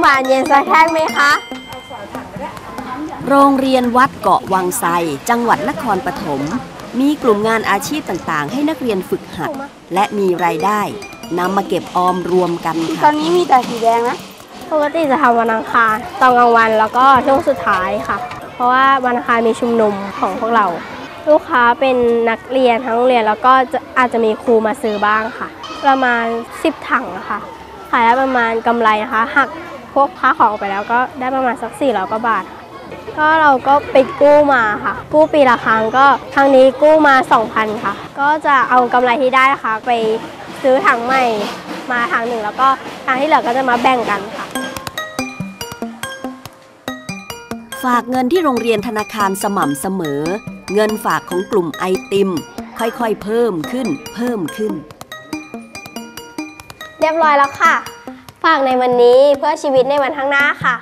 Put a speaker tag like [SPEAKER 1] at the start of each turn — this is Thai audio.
[SPEAKER 1] หวานเย็นสักแท่งไหมคะ
[SPEAKER 2] โรงเรียนวัดเกาะวังไซจังหวัดนครปฐม มีกลุ่มงานอาชีพต่างๆ ให้นักเรียนฝึกหัด และมีรายได้นำมาเก็บออมรวมกัน
[SPEAKER 1] ตอ
[SPEAKER 2] ค่ะ
[SPEAKER 1] นนี้มีแต่สีแดงนะปกติจะทำวันอังคารตอนกลางวันแล้วก็ช่วงสุดท้ายค่ะ เพราะว่าวันอังคารมีชุมนุมของพวกเรา ลูกค้าเป็นนักเรียนทั้งโรงเรียนแล้วก็จะอาจจะมีครูมาซื้อบ้างค่ะ ประมาณ 10 ถังอะค่ะ ขายได้ประมาณกำไรนะคะหักพวกค่าของไปแล้วก็ได้ประมาณสัก4 0 0กว่าบาท ก็เราก็ไปกู้มาค่ะ กู้ปีละครั้งก็ครั้งนี้กู้มา 2,000 ค่ะ ก็จะเอากำไรที่ได้นะคะไปซื้อถังใหม่มาถังหนึ่งแล้วก็ถังที่เหลือก็จะมาแบ่งกันค่ะ
[SPEAKER 2] ฝากเงินที่โรงเรียนธนาคารสม่ำเสมอ เงินฝากของกลุ่มไอติม ค่อยๆเพิ่มขึ้น เพิ่มขึ้น
[SPEAKER 1] เรียบร้อยแล้วค่ะ ฝากในวันนี้เพื่อชีวิตในวันข้างหน้าค่ะ